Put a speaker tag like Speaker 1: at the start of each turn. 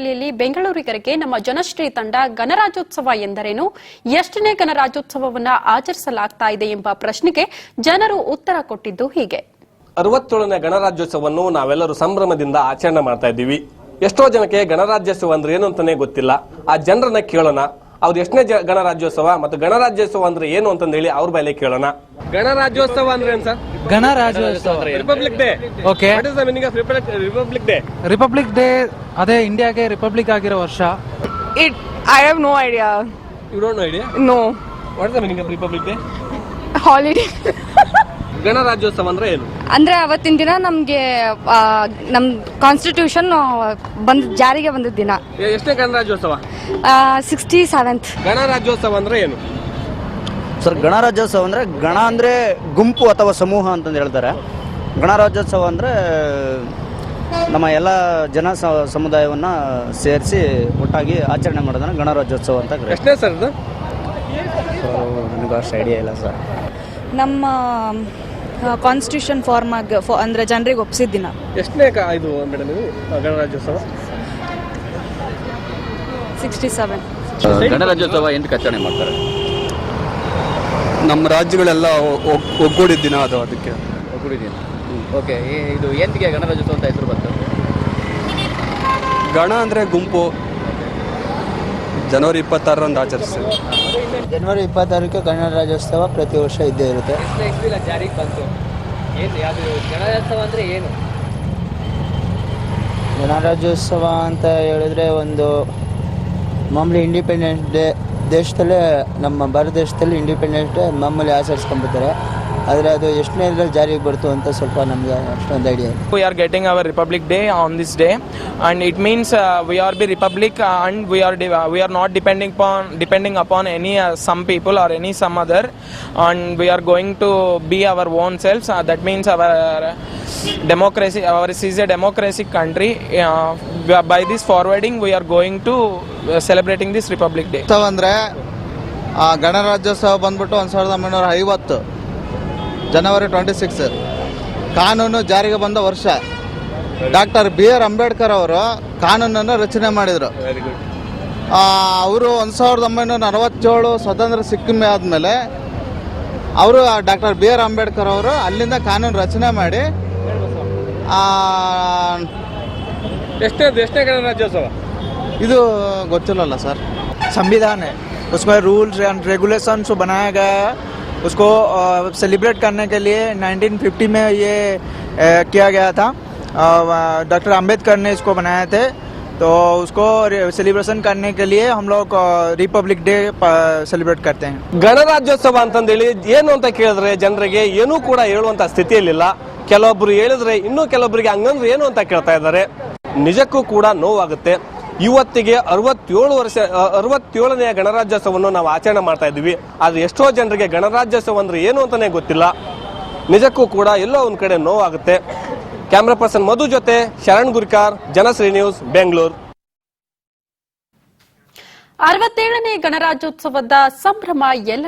Speaker 1: ಹಿನ್ನೆಲೆಯಲ್ಲಿ ಬೆಂಗಳೂರಿಗರಿಗೆ ನಮ್ಮ ಜನಶ್ರೀ ತಂಡ ಗಣರಾಜ್ಯೋತ್ಸವ ಎಂದರೇನು? ಎಷ್ಟನೇ ಗಣರಾಜ್ಯೋತ್ಸವವನ್ನ ಆಚರಿಸಲಾಗ್ತಾ ಇದೆ ಎಂಬ ಪ್ರಶ್ನೆಗೆ ಜನರು ಉತ್ತರ ಕೊಟ್ಟಿದ್ದು ಹೀಗೆ.
Speaker 2: ಅರವತ್ತೇಳನೇ ಗಣರಾಜ್ಯೋತ್ಸವವನ್ನು ನಾವೆಲ್ಲರೂ ಸಂಭ್ರಮದಿಂದ ಆಚರಣೆ ಮಾಡ್ತಾ ಇದ್ದೀವಿ. ಎಷ್ಟೋ ಜನಕ್ಕೆ ಗಣರಾಜ್ಯೋತ್ಸವ ಅಂದ್ರೆ ಏನು ಅಂತಾನೆ ಗೊತ್ತಿಲ್ಲ. ಆ ಜನರನ್ನ ಕೇಳೋಣ. ಅವ್ರು ಎಷ್ಟನೇ ಗಣರಾಜ್ಯೋತ್ಸವ ಮತ್ತು ಗಣರಾಜ್ಯೋತ್ಸವ ಅಂದ್ರೆ ಏನು ಅಂತಂದೇಳಿ ಅವ್ರ ಮೇಲೆ ಕೇಳೋಣ. ಗಣರಾಜ್ಯೋತ್ಸವ ಅಂದ್ರೆ ಏನ್ ಸರ್?
Speaker 3: ಗಣರಾಜ್ಯೋತ್ಸವ.
Speaker 2: Republic day
Speaker 3: okay
Speaker 2: what is the meaning of republic day
Speaker 3: republic day ಅದೇ ಇಂಡಿಯಾಗೆ ರಿಪಬ್ಲಿಕ್ ಆಗಿರೋ ವರ್ಷ.
Speaker 4: It I have no idea
Speaker 2: you don't know idea
Speaker 4: no
Speaker 2: what is the meaning of republic day
Speaker 4: holiday
Speaker 2: ಗಣರಾಜ್ಯೋತ್ಸವ ಅಂದ್ರೆ ಏನು?
Speaker 5: ಅಂದ್ರೆ ಅವತ್ತಿನ ದಿನ ನಮಗೆ ನಮ್ಮ ಕಾನ್ಸ್ಟಿಟ್ಯೂಷನ್ ಬಂದ ಜಾರಿಗೆ ಬಂದ ದಿನ
Speaker 2: ಎಷ್ಟೇ ಎಷ್ಟನೇ ಗಣರಾಜ್ಯೋತ್ಸವ?
Speaker 5: ಸಿಕ್ಸ್ಟಿ ಸೆವೆಂತ್
Speaker 2: ಗಣರಾಜ್ಯೋತ್ಸವ ಅಂದ್ರೆ ಏನು?
Speaker 6: ಸರ್ ಗಣರಾಜ್ಯೋತ್ಸವ ಅಂದರೆ ಗಣ ಅಂದರೆ ಗುಂಪು ಅಥವಾ ಸಮೂಹ ಅಂತಂದು ಹೇಳ್ತಾರೆ. ಗಣರಾಜ್ಯೋತ್ಸವ ಅಂದರೆ ನಮ್ಮ ಎಲ್ಲ ಜನ ಸ- ಸಮುದಾಯವನ್ನು ಸೇರಿಸಿ ಒಟ್ಟಾಗಿ ಆಚರಣೆ ಮಾಡೋದನ್ನು ಗಣರಾಜ್ಯೋತ್ಸವ ಅಂತ
Speaker 2: ಎಷ್ಟೇ ಸರ್ ಇದು?
Speaker 6: ನನಗೆ ಅಷ್ಟು ಐಡಿಯಾ ಇಲ್ಲ ಸರ್.
Speaker 7: ನಮ್ಮ ಕಾನ್ಸ್ಟಿಟ್ಯೂಷನ್ ಫಾರ್ಮ್ ಆಗಿ ಅಂದರೆ ಜನರಿಗೆ ಒಪ್ಪಿಸಿದ ದಿನ
Speaker 2: ಎಷ್ಟನೇ ಇದು ಮೇಡಮ್ ಇದು ಗಣರಾಜ್ಯೋತ್ಸವ?
Speaker 7: ಸಿಕ್ಸ್ಟಿ ಸೆವೆನ್
Speaker 6: ಗಣರಾಜ್ಯೋತ್ಸವ ಎಂಟು ಆಚರಣೆ ಮಾಡ್ತಾರೆ.
Speaker 8: ನಮ್ಮ ರಾಜ್ಯಗಳೆಲ್ಲ ಒಗ್- ಒಗ್ಗೂಡಿದ ದಿನ ಅದು ಅದಕ್ಕೆ.
Speaker 6: ಓಕೆ ಇದು ಎಂತಿಗೆ ಗಣರಾಜ್ಯೋತ್ಸವ ಅಂತ ಹೆಸರು ಬಂತು?
Speaker 8: ಗಣ ಅಂದರೆ ಗುಂಪು. ಜನವರಿ ಇಪ್ಪತ್ತಾರರಂದು ಆಚರಿಸ್ತೀವಿ.
Speaker 9: ಜನವರಿ ಇಪ್ಪತ್ತಾರಕ್ಕೆ ಗಣರಾಜ್ಯೋತ್ಸವ ರಾಜ್ಯೋತ್ಸವ ಪ್ರತಿ ವರ್ಷ ಇದ್ದೇ ಇರುತ್ತೆ.
Speaker 6: ಜಾರಿಗೆ ಬಂತು. ಏನು ಯಾವುದು ಗಣರಾಜ್ಯೋತ್ಸವ ಅಂದರೆ ಏನು?
Speaker 9: ಗಣರಾಜ್ಯೋತ್ಸವ ಅಂತ ಹೇಳಿದ್ರೆ ಒಂದು ಮಾಮೂಲಿ ಇಂಡಿಪೆಂಡೆಂಟ್ ಡೇ ದೇಶದಲ್ಲೇ ನಮ್ಮ ಭಾರತ ದೇಶದಲ್ಲಿ ಇಂಡಿಪೆಂಡೆಂಟ್ ಮಾಮೂಲಿ ಆಚರಿಸ್ಕೊಂಡ್ಬಿಡ್ತಾರೆ ಆದರೆ ಅದು ಎಷ್ಟನೇ ಇದ್ರಲ್ಲಿ ಜಾರಿಗೆ ಬರ್ತು ಅಂತ ಸ್ವಲ್ಪ ನಮಗೆ ಅಷ್ಟೊಂದು ಐಡಿಯಾ ಇಲ್ಲ.
Speaker 10: We are getting our republic day on this day and it means we are be republic and we are we are not depending are depending upon any some people are any some other and we are going to be our own to that means our selves. Our that means our democracy country is a democratic country. Uh, by this forwarding we are going to uh, celebrating this republic day.
Speaker 11: ಉತ್ಸವ ಅಂದರೆ ಗಣರಾಜ್ಯೋತ್ಸವ ಬಂದ್ಬಿಟ್ಟು ಒಂದು ಸಾವಿರದ ಒಂಬೈನೂರ ಐವತ್ತು. January twenty six ಕಾನೂನು ಜಾರಿಗೆ ಬಂದ ವರ್ಷ ಡಾಕ್ಟರ್ ಬಿ ಆರ್ ಅಂಬೇಡ್ಕರ್ ಅವರು ಕಾನೂನನ್ನು ರಚನೆ ಮಾಡಿದರು ಅವರು ಒಂದು ಸಾವಿರದ ಒಂಬೈನೂರ ನಲವತ್ತೇಳು ಸ್ವತಂತ್ರ ಸಿಕ್ಕಿಮೆ ಆದಮೇಲೆ ಅವರು ಡಾಕ್ಟರ್ ಬಿ ಆರ್ ಅಂಬೇಡ್ಕರ್ ಅವರು ಅಲ್ಲಿಂದ ಕಾನೂನು ರಚನೆ ಮಾಡಿ ಆ,
Speaker 2: ಎಷ್ಟನೇ ಎಷ್ಟನೇ ಗಣರಾಜ್ಯೋತ್ಸವ
Speaker 11: ಇದು ಗೊತ್ತಿಲ್ಲಲ್ಲ ಸರ್
Speaker 3: संविधान है उसमें रूल्स एंड रेगुलेशन जो बनाया गया है उसको सेलिब्रेट करने के लिए 1950 में ये अ, किया गया था डॉक्टर अंबेडकर ने इसको बनाए थे तो उसको सेलिब्रेशन करने के लिए हम लोग रिपब्लिक डे सेलिब्रेट करते हैं
Speaker 2: ಗಣರಾಜ್ಯೋತ್ಸವ ಅಂತಂದೇಳಿ ಏನು ಅಂತ ಕೇಳಿದ್ರೆ ಜನರಿಗೆ ಏನೂ ಕೂಡ ಹೇಳುವಂತ ಸ್ಥಿತಿಯಲ್ಲಿಲ್ಲ ಕೆಲವೊಬ್ರು ಹೇಳಿದ್ರೆ ಇನ್ನೂ ಕೆಲವೊಬ್ಬರಿಗೆ ಹಂಗಂದ್ರೆ ಏನು ಅಂತ ಕೇಳ್ತಾ ಇದ್ದಾರೆ ನಿಜಕ್ಕೂ ಕೂಡ ನೋವಾಗುತ್ತೆ ಇವತ್ತಿಗೆ ಅರವತ್ತೇಳು ವರ್ಷ ಅರವತ್ತೇಳನೆಯ ಗಣರಾಜ್ಯೋತ್ಸವವನ್ನು ನಾವು ಆಚರಣೆ ಮಾಡ್ತಾ ಇದ್ದೀವಿ. ಆದ್ರೆ ಎಷ್ಟೋ ಜನರಿಗೆ ಗಣರಾಜ್ಯೋತ್ಸವ ಅಂದ್ರೆ ಏನು ಅಂತಲೇ ಗೊತ್ತಿಲ್ಲ. ನಿಜಕ್ಕೂ ಕೂಡ ಎಲ್ಲೋ ಒಂದ್ ಕಡೆ ನೋವಾಗುತ್ತೆ. ಕ್ಯಾಮ್ರಾ ಪರ್ಸನ್ ಮಧು ಜೊತೆ ಶರಣ್ ಗುರ್ಕಾರ್ ಜನಶ್ರೀ ನ್ಯೂಸ್ ಬೆಂಗಳೂರು.
Speaker 1: ಅರವತ್ತೇಳನೇ ಗಣರಾಜ್ಯೋತ್ಸವದ ಸಂಭ್ರಮ ಎಲ್ಲ